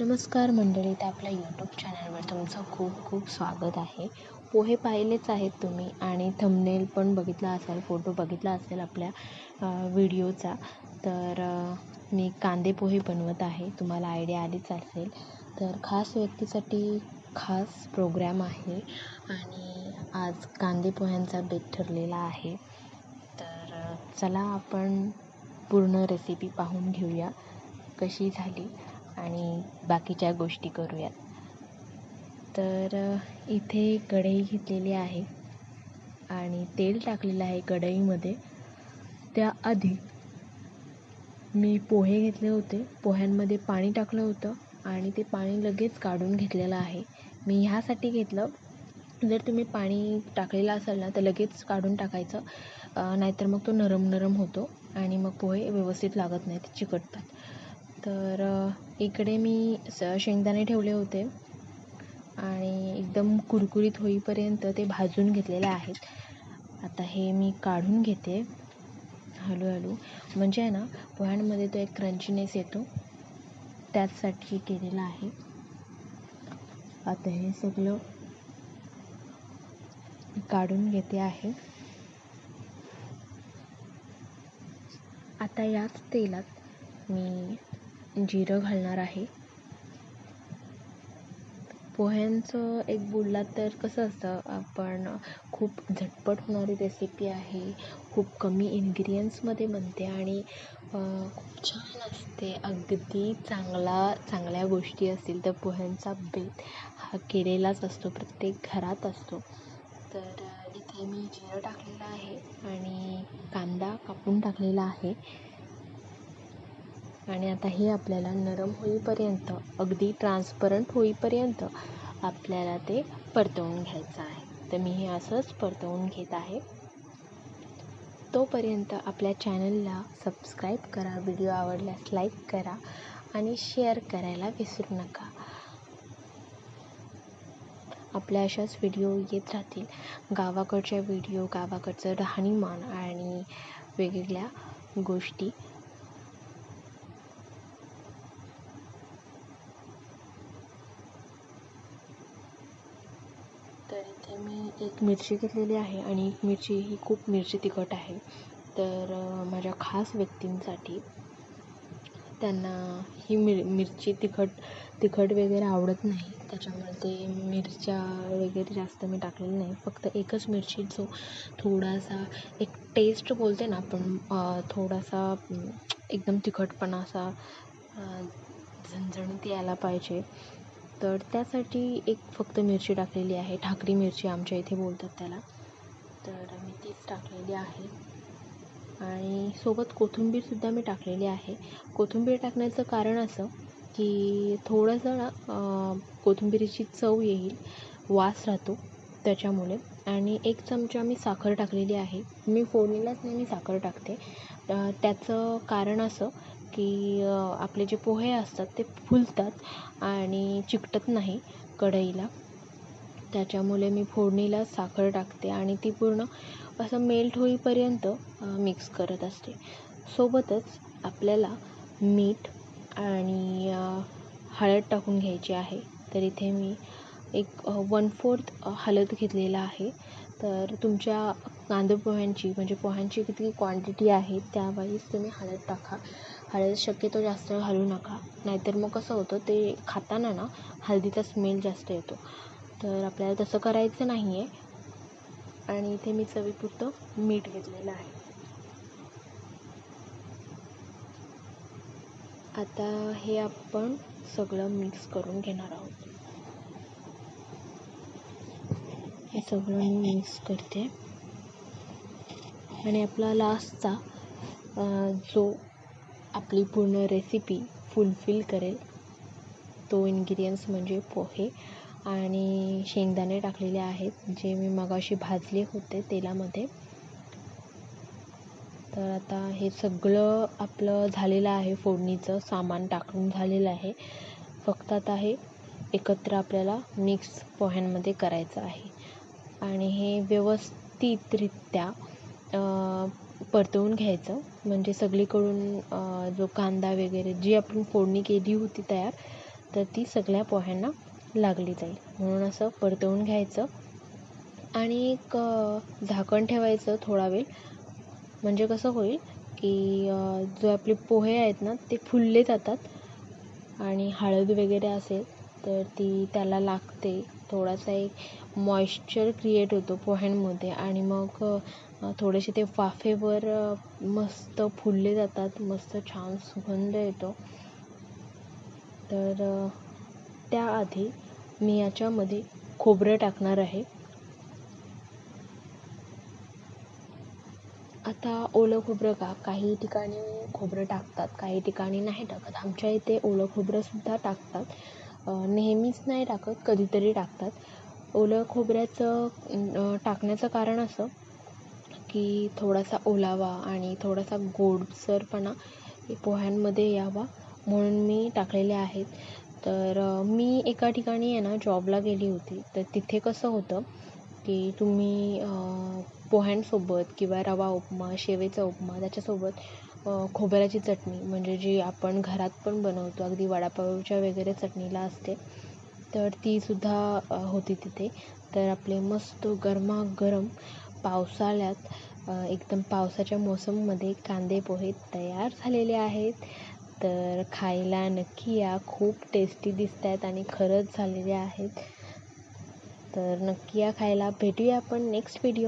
नमस्कार मंडळी तर आपल्या यूट्यूब चॅनलवर तुमचं खूप खूप स्वागत आहे. पोहे पाहिलेच आहेत तुम्ही आणि थंबनेल पण बघितला असाल फोटो बघितला असेल आपल्या व्हिडिओचा तर मी कांदे पोहे बनवत आहे. तुम्हाला आयडिया आलीच असेल. तर खास व्यक्तीसाठी खास प्रोग्रॅम आहे आणि आज कांदे पोह्यांचा बेत ठरलेला आहे. तर चला आपण पूर्ण रेसिपी पाहून घेऊया. कशी झाली? आणि बाकीच्या गोष्टी करूयात. तर इथे कढई घेतलेली आहे आणि तेल टाकलेलं आहे कढईमध्ये. त्याआधी मी पोहे घेतले होते. पोह्यांमध्ये पाणी टाकलं होतं आणि ते पाणी लगेच काढून घेतलेलं आहे. मी ह्यासाठी घेतलं. जर तुम्ही पाणी टाकलेलं असाल ना तर लगेच काढून टाकायचं. नाहीतर मग तो नरम नरम होतो आणि मग पोहे व्यवस्थित लागत नाहीत चिकटतात. तर इकडे मी स शेंगदाणे ठेवले होते. आणि एकदम कुरकुरीत होईपर्यंत ते भाजून घेतलेले आहेत. आता हे मी काढून घेते. हळूहळू. म्हणजे आहे ना पोह्यांमध्ये तो एक क्रंचीनेस येतो. त्याचसाठी केलेलं आहे. आता हे सगळं काढून घेते आहे. आता याच तेलात मी जिरं घालणार आहे. पोह्यांचं एक बोललात तर कसं असतं आपण खूप झटपट होणारी रेसिपी आहे खूप कमी इन्ग्रिडियंट्समध्ये बनते आणि खूप छान असते. अगदी चांगला चांगल्या गोष्टी असतील तर पोह्यांचा बेत हा केलेलाच असतो प्रत्येक घरात असतो. तर इथे मी जिरं टाकलेलं आहे आणि कांदा कापून टाकलेला आहे. आणि आता हे आपल्याला नरम होईपर्यंत अगदी ट्रान्सपरंट होईपर्यंत आपल्याला ते परतवून घ्यायचं आहे. तर मी हे असंच परतवून घेत आहे. तोपर्यंत आपल्या चॅनलला सबस्क्राईब करा व्हिडिओ आवडल्यास लाईक करा आणि शेअर करायला विसरू नका. आपल्या अशाच व्हिडिओ येत राहतील. गावाकडच्या व्हिडिओ गावाकडचं राहणीमान आणि वेगवेगळ्या गोष्टी तर इथे मी एक मिरची घेतलेली आहे आणि एक मिरची ही खूप मिरची तिखट आहे. तर माझ्या खास व्यक्तींसाठी त्यांना ही मिर मिरची तिखट तिखट वगैरे आवडत नाही. त्याच्यामुळे ते मिरच्या वगैरे जास्त मी टाकलेली नाही. फक्त एकच मिरची जो थोडासा एक टेस्ट बोलते ना आपण थोडासा एकदम तिखटपणा असा झणझणीत यायला पाहिजे. तर त्यासाठी एक फक्त मिरची टाकलेली आहे. ठाकरी मिरची आमच्या इथे बोलतात त्याला. तर मी तीच टाकलेली आहे. आणि सोबत कोथिंबीरसुद्धा मी टाकलेली आहे. कोथिंबीर टाकण्याचं कारण असं की थोडंसं ना कोथिंबीरीची चव येईल वास राहतो त्याच्यामुळे. आणि एक चमचा मी साखर टाकलेली आहे. मी फोडणीलाच नेहमी साखर टाकते. त्याचं कारण असं की आपले जे पोहे असतात ते फुलतात आणि चिकटत नाही कढईला. त्याच्यामुळे मी फोडणीला साखर टाकते आणि ती पूर्ण असं मेल्ट होईपर्यंत मिक्स करत असते. सोबतच आपल्याला मीठ आणि हळद टाकून घ्यायची आहे. तर इथे मी एक वन फोर्थ हळद घेतलेला आहे. तर तुमच्या कांदे पोह्यांची म्हणजे पोह्यांची किती क्वांटिटी आहे त्यावाईज तुम्ही हळद टाका. हळद शक्यतो जास्त घालू नका. नाहीतर मग कसं होतं ते खाताना ना हळदीचा स्मेल जास्त येतो. तर आपल्याला तसं करायचं नाही आहे आणि इथे मी चवीपुरतं मीठ घेतलेलं आहे. आता हे आपण सगळं मिक्स करून घेणार आहोत. हे सगळं मी मिक्स करते. आणि आपला लास्टचा जो आपली पूर्ण रेसिपी फुलफिल करेल तो इन्ग्रिडियंट्स म्हणजे पोहे आणि शेंगदाणे टाकलेले आहेत जे मी मगाशी भाजले होते तेलामध्ये. तर आता हे सगळं आपलं झालेलं आहे फोडणीचं सामान टाकून झालेलं आहे. फक्त आता हे एकत्र आपल्याला मिक्स पोह्यांमध्ये करायचं आहे. आणि हे व्यवस्थितरित्या परतवून घ्यायचं. म्हणजे सगळीकडून जो कांदा वगैरे जी आपण फोडणी केली होती तयार तर ती सगळ्या पोह्यांना लागली जाईल. म्हणून असं परतवून घ्यायचं. आणि एक झाकण ठेवायचं थोडा वेळ. म्हणजे कसं होईल की जो आपले पोहे आहेत ना ते फुलले जातात. आणि हळद वगैरे असेल तर ती त्याला लागते. थोडासा एक मॉइश्चर क्रिएट होतो पोह्यांमध्ये आणि मग थोडेसे ते वाफेवर मस्त फुलले जातात मस्त छान सुगंध येतो. तर त्याआधी मी याच्यामध्ये खोबरं टाकणार आहे. आता ओलं खोबरं का? काही ठिकाणी खोबरं टाकतात काही ठिकाणी नाही टाकत. आमच्या इथे ओलं खोबरंसुद्धा टाकतात. नेहमीच नाही टाकत कधीतरी टाकतात. ओलं खोबऱ्याचं टाकण्याचं कारण असं की थोडासा ओलावा आणि थोडासा गोडसरपणा पोह्यांमध्ये यावा म्हणून मी टाकलेले आहेत. तर मी एका ठिकाणी आहे ना जॉबला गेली होती. तर तिथे कसं होतं की तुम्ही पोह्यांसोबत किंवा रवा उपमा शेवेचा उपमा त्याच्यासोबत खोबऱ्याची चटणी म्हणजे जी आपण घरात पण बनवतो अगदी वडापावच्या वगैरे चटणीला असते तर तीसुद्धा होती तिथे. तर आपले मस्त गरमागरम पावसाळ्यात एकदम पावसाच्या मोसममध्ये कांदे पोहे तयार झालेले आहेत. तर खायला नक्की या. खूप टेस्टी दिसत आहेत आणि खरंच झालेले आहेत. तर नक्की या खायला भेटूया आपण नेक्स्ट व्हिडिओ